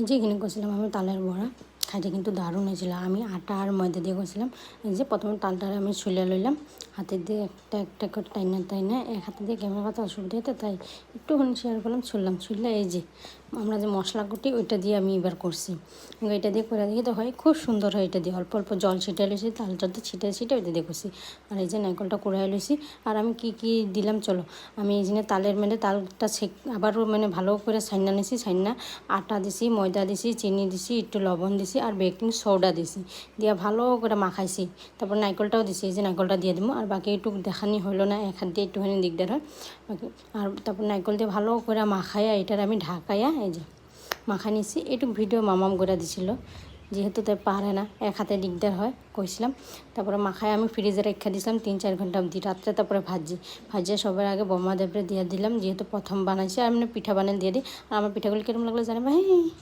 এই যে এখানে করছিলাম আমি তালের বড়া, খাইতে কিন্তু দারুণ হয়েছিল। আমি আটা আর ময়দা দিয়ে করছিলাম। এই যে প্রথমে তালটারে আমি ছুলে লইলাম। হাতে দিয়ে একটা একটা করে টাইনা টাইনা এক হাতে দিয়ে ক্যামেরা কথা অসুবিধা হতো তাই একটুখানি শেয়ার করলাম ছুললাম ছুললে এই যে আমরা যে মশলা কুটি, ওইটা দিয়ে আমি এবার করছি। এটা দিয়ে করে দিয়ে তো হয় খুব সুন্দর হয় এটা দিয়ে, অল্প অল্প জল ছিটে লইছি তালটাতে ছিটে ছিটে ওইটা দিয়ে করছি। আর এই যে নারকেলটা কুড়াই লইছি, আর আমি কি কি দিলাম চলো, আমি এই যে তালের মেলে তালটা ছেক, আবারও মানে ভালো করে ছাইনা নিছি, ছাইনা আটা দিছি, ময়দা দিছি, চিনি দিছি, একটু লবণ দিছি, আর বেকিং সোডা দিছি, দিয়া ভালো করে মাখাইছি। তারপর নারকেলটাও দিছি, এই যে নারকেলটা দিয়ে দিব আর বাকি একটু দেখানি হলো না, এক হাত দিয়ে একটুখানি দিকদার হয়। বাকি আর তারপর নারকেল দিয়ে ভালো করে মাখাইয়া এটার আমি ঢাকাইয়া এই যে মাখা নিছি একটু ভিডিও মামাম করে দিছিল। যেহেতু তাই পারে না, এক হাতে দিকদার হয়, কইছিলাম। তারপরে মাখায় আমি ফ্রিজে রেখে দিয়েছিলাম তিন চার ঘণ্টা অবধি। রাত্রে তারপরে ভাজি, ভাজিয়ে সবার আগে বোমা দেবরে দিয়ে দিলাম, যেহেতু প্রথম বানাইছি, আর এমনি পিঠা বানিয়ে দিয়ে দিই। আর আমার পিঠাগুলো কিরম লাগল জানে ভাই?